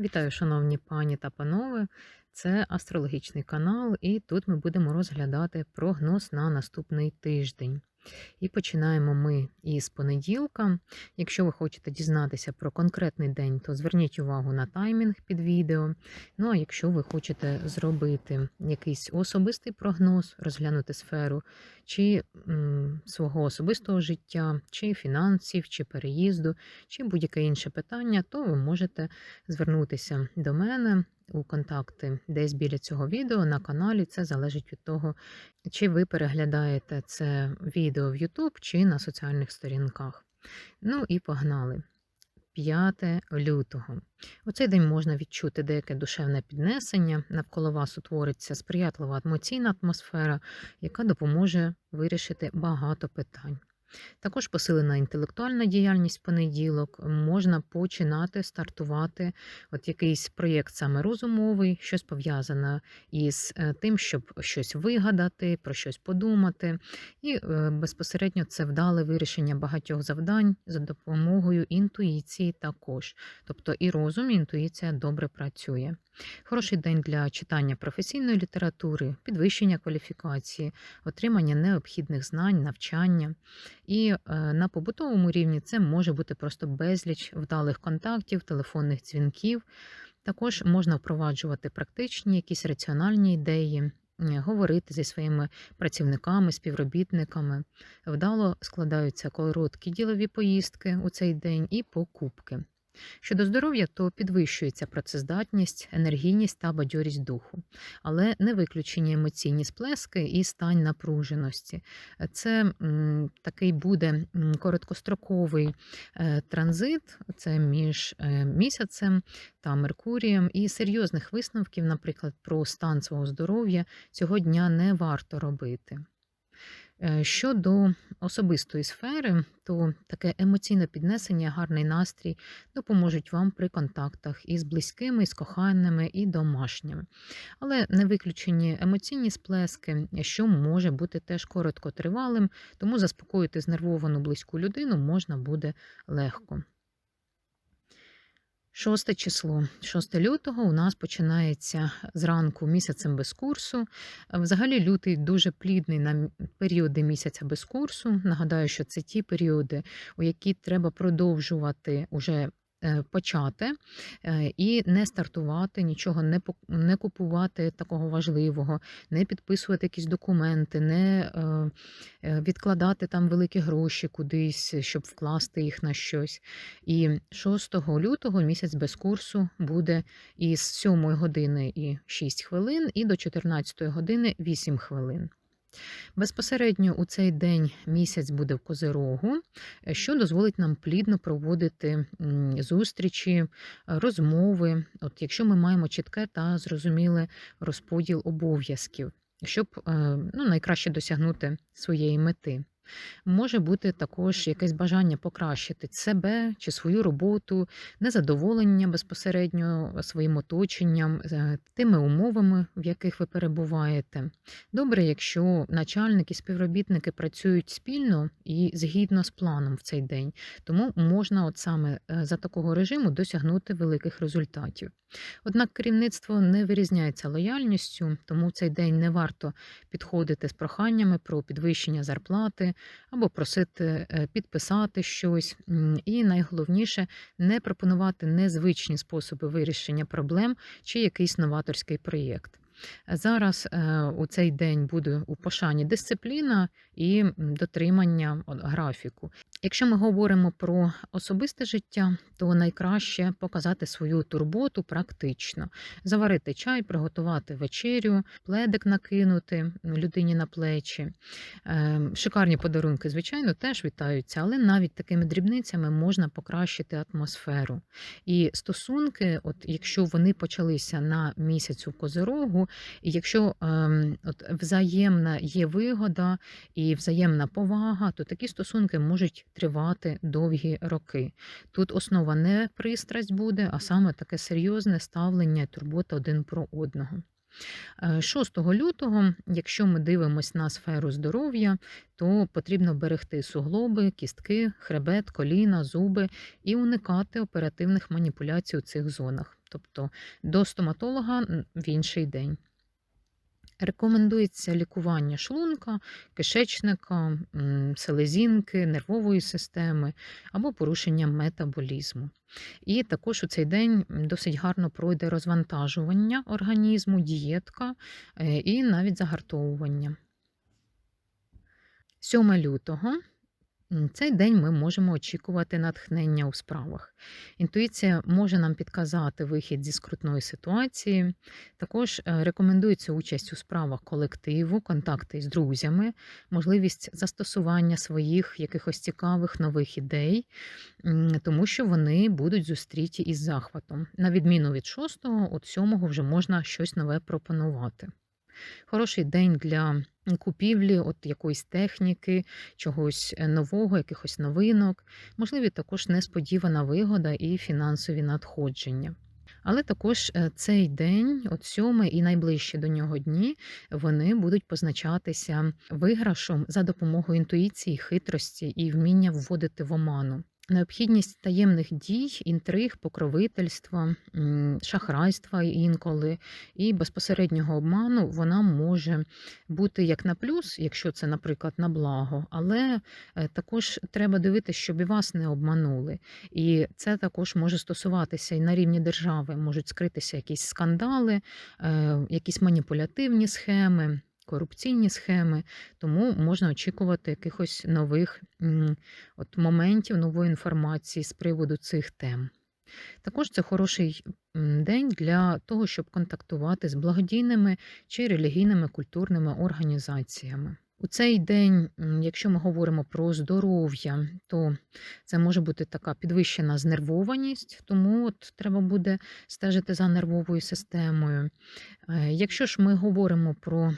Вітаю, шановні пані та панове. Це астрологічний канал, і тут ми будемо розглядати прогноз на наступний тиждень. І починаємо ми із понеділка. Якщо ви хочете дізнатися про конкретний день, то зверніть увагу на таймінг під відео. Ну а якщо ви хочете зробити якийсь особистий прогноз, розглянути сферу чи м, свого особистого життя, чи фінансів, чи переїзду, чи будь-яке інше питання, то ви можете звернутися до мене у контакти десь біля цього відео на каналі. Це залежить від того, чи ви переглядаєте це відео в YouTube чи на соціальних сторінках. Ну і погнали. 5 лютого. У цей день можна відчути деяке душевне піднесення. Навколо вас утвориться сприятлива емоційна атмосфера, яка допоможе вирішити багато питань. Також посилена інтелектуальна діяльність в понеділок, можна починати стартувати от якийсь проєкт саме розумовий, щось пов'язане із е, тим, щоб щось вигадати, про щось подумати. І е, безпосередньо це вдале вирішення багатьох завдань за допомогою інтуїції також. Тобто і розум, і інтуїція добре працює. Хороший день для читання професійної літератури, підвищення кваліфікації, отримання необхідних знань, навчання. І е, на побутовому рівні це може бути просто безліч вдалих контактів, телефонних дзвінків. Також можна впроваджувати практичні, якісь раціональні ідеї, е, говорити зі своїми працівниками, співробітниками. Вдало складаються короткі ділові поїздки у цей день і покупки. Щодо здоров'я, то підвищується працездатність, енергійність та бадьорість духу, але не виключені емоційні сплески і стань напруженості. Це такий буде короткостроковий е, транзит, це між е, місяцем та Меркурієм, і серйозних висновків, наприклад, про стан свого здоров'я цього дня не варто робити. Е, Щодо особистої сфери, то таке емоційне піднесення, гарний настрій допоможуть вам при контактах із близькими, із коханими і домашніми. Але не виключені емоційні сплески, що може бути теж короткотривалим, тому заспокоїти знервовану близьку людину можна буде легко. Шосте число, 6 лютого у нас починається зранку місяцем без курсу. Взагалі, лютий дуже плідний на періоди місяця без курсу. Нагадаю, що це ті періоди, у які треба продовжувати уже почати е, і не стартувати, нічого не, не купувати такого важливого, не підписувати якісь документи, не е, е, відкладати там великі гроші кудись, щоб вкласти їх на щось. І 6 лютого місяць без курсу буде із 7 години і 6 хвилин, і до 14 години 8 хвилин. Безпосередньо у цей день місяць буде в Козирогу, е, що дозволить нам плідно проводити зустрічі, е, розмови, от якщо ми маємо чітке та зрозуміле розподіл обов'язків, щоб е, ну, найкраще досягнути своєї мети. Може бути також якесь бажання покращити себе чи свою роботу, незадоволення безпосередньо своїм оточенням, е, тими умовами, в яких ви перебуваєте. Добре, якщо начальники, співробітники працюють спільно і згідно з планом в цей день, тому можна от саме е, за такого режиму досягнути великих результатів. Однак керівництво не вирізняється лояльністю, тому в цей день не варто підходити з проханнями про підвищення зарплати або просити е, підписати щось. І найголовніше не пропонувати незвичні способи вирішення проблем чи якийсь новаторський проєкт. Зараз е, у цей день буде у пошані дисципліна і дотримання графіку. Якщо ми говоримо про особисте життя, то найкраще показати свою турботу практично, заварити чай, приготувати вечерю, пледик накинути людині на плечі. Ем, Шикарні подарунки, звичайно, теж вітаються, але навіть такими дрібницями можна покращити атмосферу. І стосунки, от якщо вони почалися на місяцю козирогу, і якщо ем, от взаємна є вигода і взаємна повага, то такі стосунки можуть тривати довгі роки. Тут основа не пристрасть буде, а саме таке серйозне ставлення і турбота один про одного. Е, 6 лютого, якщо ми дивимось на сферу здоров'я, то потрібно берегти суглоби, кістки, хребет, коліна, зуби і уникати оперативних маніпуляцій у цих зонах. тобто до стоматолога в інший день. Рекомендується лікування шлунка, кишечника, селезінки, нервової системи або порушення метаболізму. І також у цей день досить гарно пройде розвантажування організму, дієтка е, і навіть загартовування. 7 лютого цей день ми можемо очікувати натхнення у справах. Інтуїція може нам підказати вихід зі скрутної ситуації. Також е, рекомендується участь у справах колективу, контакти з друзями, можливість застосування своїх якихось цікавих нових ідей, тому що вони будуть зустріті із захватом. На відміну від шостого, от сьомого вже можна щось нове пропонувати. Хороший день для купівлі от якоїсь техніки, чогось е, нового, якихось новинок, можливі також несподівана вигода і фінансові надходження. Але також е, цей день, от сьомий і найближчі до нього дні, вони будуть позначатися виграшом за допомогою інтуїції, хитрості і вміння вводити в оману. Необхідність таємних дій, інтриг, покровительства, шахрайства інколи. І безпосереднього обману вона може бути як на плюс, якщо це, наприклад, на благо, але е, також треба дивитися, щоб і вас не обманули. І це також може стосуватися і на рівні держави, можуть скритися якісь скандали, е, якісь маніпулятивні схеми корупційні схеми, тому можна очікувати якихось нових от, моментів, нової інформації з приводу цих тем. Також це хороший день для того, щоб контактувати з благодійними чи релігійними культурними організаціями. У цей день, якщо ми говоримо про здоров'я, то це може бути така підвищена знервованість, тому от треба буде стежити за нервовою системою. Е, якщо ж ми говоримо про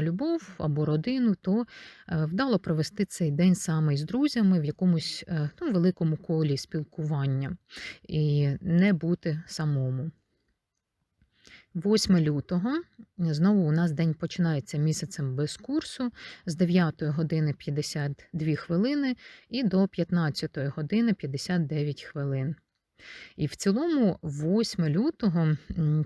любов або родину, то е, вдало провести цей день саме з друзями в якомусь е, ну, великому колі спілкування і не бути самому. 8 лютого знову у нас день починається місяцем без курсу з 9 години 52 хвилини і до 15 години 59 хвилин. І в цілому, 8 лютого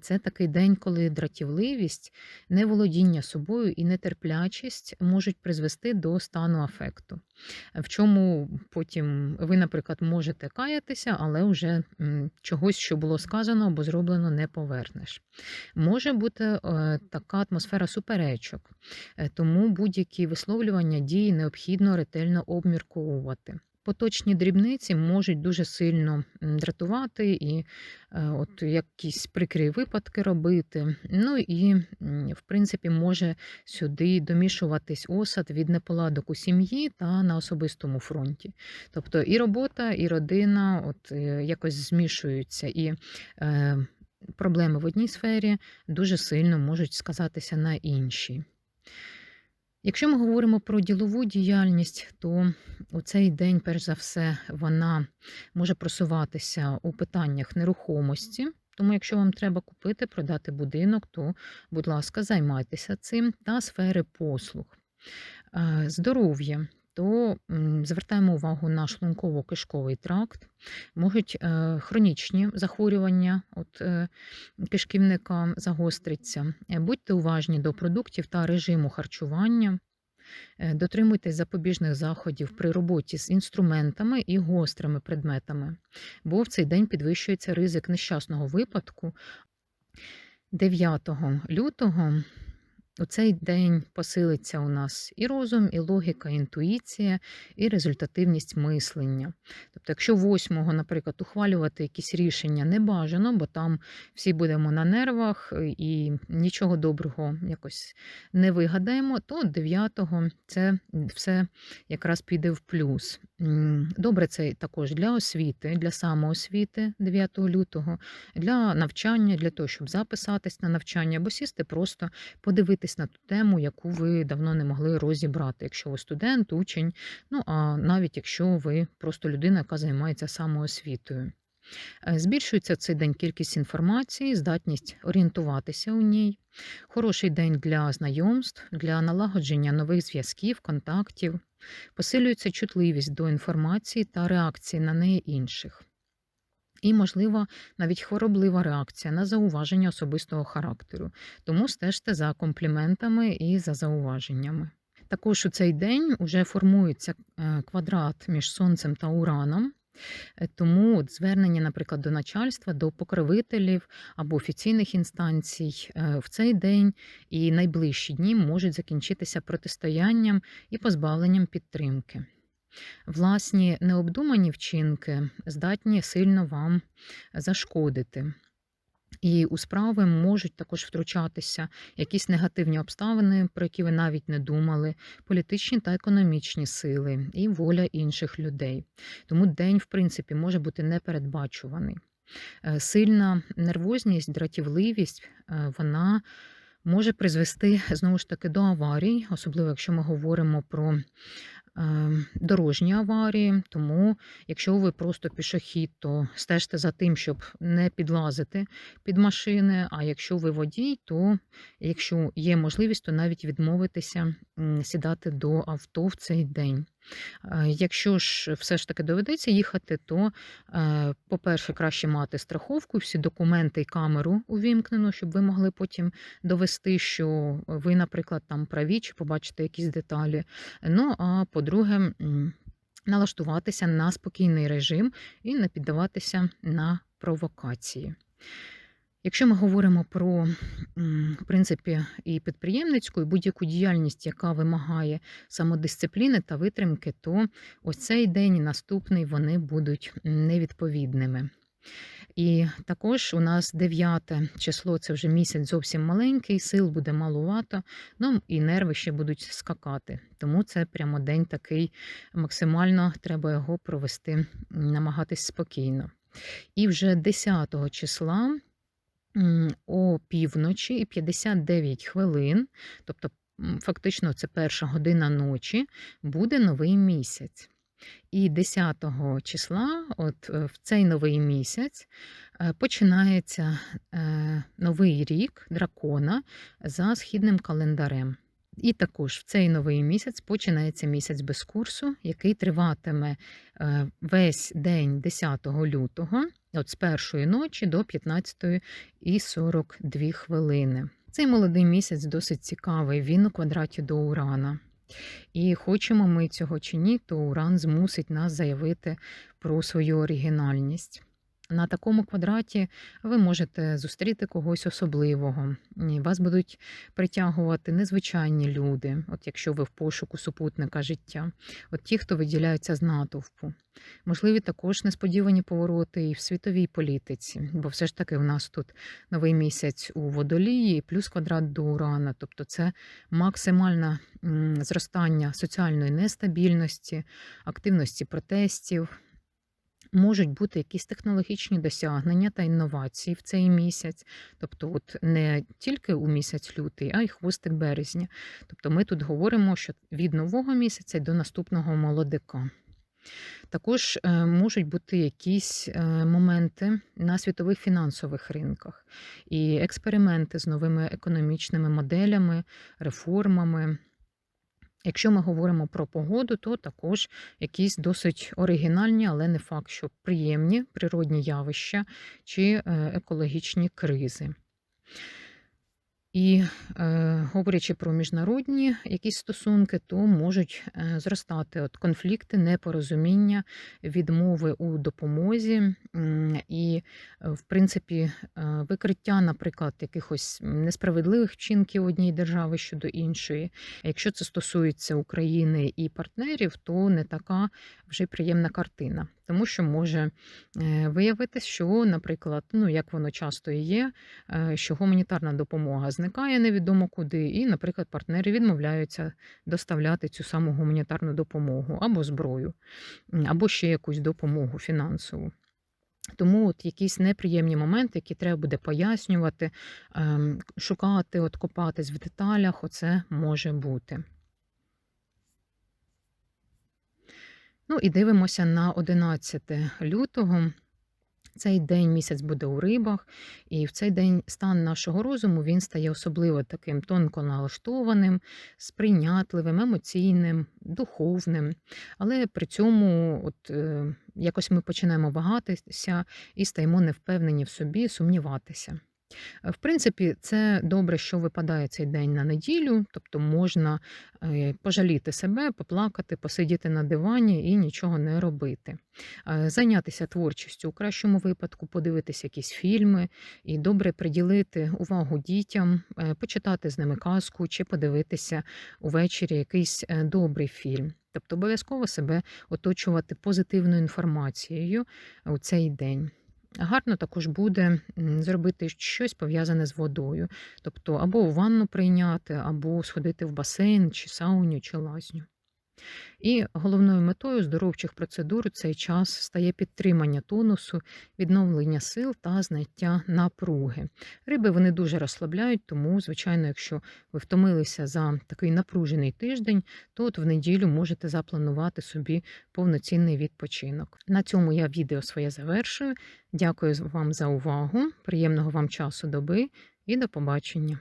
це такий день, коли дратівливість, неволодіння собою і нетерплячість можуть призвести до стану афекту, в чому потім ви, наприклад, можете каятися, але вже чогось, що було сказано або зроблено, не повернеш. Може бути е, така атмосфера суперечок, е, тому будь-які висловлювання дії необхідно ретельно обмірковувати поточні дрібниці можуть дуже сильно дратувати і е, от якісь прикрі випадки робити. Ну і, в принципі, може сюди домішуватись осад від неполадок у сім'ї та на особистому фронті. Тобто і робота, і родина от е, якось змішуються. і е, Проблеми в одній сфері дуже сильно можуть сказатися на іншій. Якщо ми говоримо про ділову діяльність, то у цей день, перш за все, вона може просуватися у питаннях нерухомості. Тому, якщо вам треба купити, продати будинок, то, будь ласка, займайтеся цим та сфери послуг. Е, здоров'я то звертаємо увагу на шлунково-кишковий тракт, можуть е, хронічні захворювання от е, кишківника загостриться. Е, будьте уважні до продуктів та режиму харчування. Дотримуйтесь запобіжних заходів при роботі з інструментами і гострими предметами, бо в цей день підвищується ризик нещасного випадку. 9 лютого у цей день посилиться у нас і розум, і логіка, і інтуїція, і результативність мислення. Тобто, якщо восьмого, наприклад, ухвалювати якісь рішення не бажано, бо там всі будемо на нервах і нічого доброго якось не вигадаємо, то дев'ятого це все якраз піде в плюс. Добре, це також для освіти, для самоосвіти 9 лютого, для навчання, для того, щоб записатись на навчання, або сісти, просто подивитись на ту тему, яку ви давно не могли розібрати, якщо ви студент, учень, ну а навіть якщо ви просто людина, яка займається самоосвітою. Е, збільшується цей день кількість інформації, здатність орієнтуватися у ній. Хороший день для знайомств, для налагодження нових зв'язків, контактів, посилюється чутливість до інформації та реакції на неї інших. І, можливо, навіть хвороблива реакція на зауваження особистого характеру. Тому стежте за компліментами і за зауваженнями. Також у цей день вже формується е, квадрат між Сонцем та Ураном. Е, Тому от звернення, наприклад, до начальства, до покровителів або офіційних інстанцій е, в цей день і найближчі дні можуть закінчитися протистоянням і позбавленням підтримки. Власні необдумані вчинки здатні сильно вам зашкодити. І у справи можуть також втручатися якісь негативні обставини, про які ви навіть не думали, політичні та економічні сили і воля інших людей. Тому день, в принципі, може бути непередбачуваний. Е, Сильна нервозність, дратівливість, е, вона може призвести знову ж таки до аварій, особливо якщо ми говоримо про дорожні аварії. Тому, якщо ви просто пішохід, то стежте за тим, щоб не підлазити під машини. А якщо ви водій, то якщо є можливість, то навіть відмовитися сідати до авто в цей день. Е, Якщо ж все ж таки доведеться їхати, то, е, по-перше, краще мати страховку, всі документи і камеру увімкнену, щоб ви могли потім довести, що ви, наприклад, там праві чи побачите якісь деталі. Ну а по-друге, налаштуватися на спокійний режим і не піддаватися на провокації. Якщо ми говоримо про в принципі і підприємницьку, і будь-яку діяльність, яка вимагає самодисципліни та витримки, то ось цей день і наступний вони будуть невідповідними. І також у нас 9 число це вже місяць зовсім маленький, сил буде малувато, ну і нерви ще будуть скакати. Тому це прямо день такий максимально треба його провести, намагатись спокійно. І вже 10 числа о півночі і 59 хвилин, тобто фактично це перша година ночі, буде новий місяць. І 10 числа, от е, в цей новий місяць, е, починається е, новий рік дракона за східним календарем. І також в цей новий місяць починається місяць без курсу, який триватиме весь день 10 лютого, от з першої ночі до 15 і 42 хвилини. Цей молодий місяць досить цікавий. Він у квадраті до Урана. І хочемо ми цього чи ні, то Уран змусить нас заявити про свою оригінальність. На такому квадраті ви можете зустріти когось особливого. Вас будуть притягувати незвичайні люди, от якщо ви в пошуку супутника життя, от ті, хто виділяються з натовпу. Можливі також несподівані повороти і в світовій політиці, бо все ж таки в нас тут новий місяць у водолії, плюс квадрат до урана, тобто це максимальне зростання соціальної нестабільності, активності протестів. Можуть бути якісь технологічні досягнення та інновації в цей місяць, тобто, от не тільки у місяць лютий, а й хвостик березня. Тобто, ми тут говоримо, що від нового місяця до наступного молодика. Також е, можуть бути якісь е, моменти на світових фінансових ринках і експерименти з новими економічними моделями, реформами. Якщо ми говоримо про погоду, то також якісь досить оригінальні, але не факт, що приємні природні явища чи е, екологічні кризи. І е, говорячи про міжнародні якісь стосунки, то можуть е, зростати от конфлікти, непорозуміння, відмови у допомозі і, е, в принципі, е, викриття, наприклад, якихось несправедливих вчинків однієї держави щодо іншої. Якщо це стосується України і партнерів, то не така вже приємна картина, тому що може е, виявитися, що, наприклад, ну як воно часто і є, е, що гуманітарна допомога зникає невідомо куди, і, наприклад, партнери відмовляються доставляти цю саму гуманітарну допомогу або зброю, або ще якусь допомогу фінансову. Тому от якісь неприємні моменти, які треба буде пояснювати, ем, шукати, от копатись в деталях, оце може бути. Ну і дивимося на 11 лютого. Цей день місяць буде у рибах, і в цей день стан нашого розуму він стає особливо таким тонко налаштованим, сприйнятливим, емоційним, духовним. Але при цьому от, е, якось ми починаємо вагатися і стаємо невпевнені в собі, сумніватися. Е, В принципі, це добре, що випадає цей день на неділю, тобто можна е, пожаліти себе, поплакати, посидіти на дивані і нічого не робити. Е, Зайнятися творчістю у кращому випадку, подивитися якісь фільми і добре приділити увагу дітям, е, почитати з ними казку чи подивитися увечері якийсь добрий фільм. Тобто обов'язково себе оточувати позитивною інформацією у цей день. Гарно також буде зробити щось пов'язане з водою, тобто або в ванну прийняти, або сходити в басейн, чи сауню, чи лазню. І головною метою здоровчих процедур у цей час стає підтримання тонусу, відновлення сил та зняття напруги. Риби вони дуже розслабляють, тому, звичайно, якщо ви втомилися за такий напружений тиждень, то от в неділю можете запланувати собі повноцінний відпочинок. На цьому я відео своє завершую. Дякую вам за увагу, приємного вам часу доби і до побачення.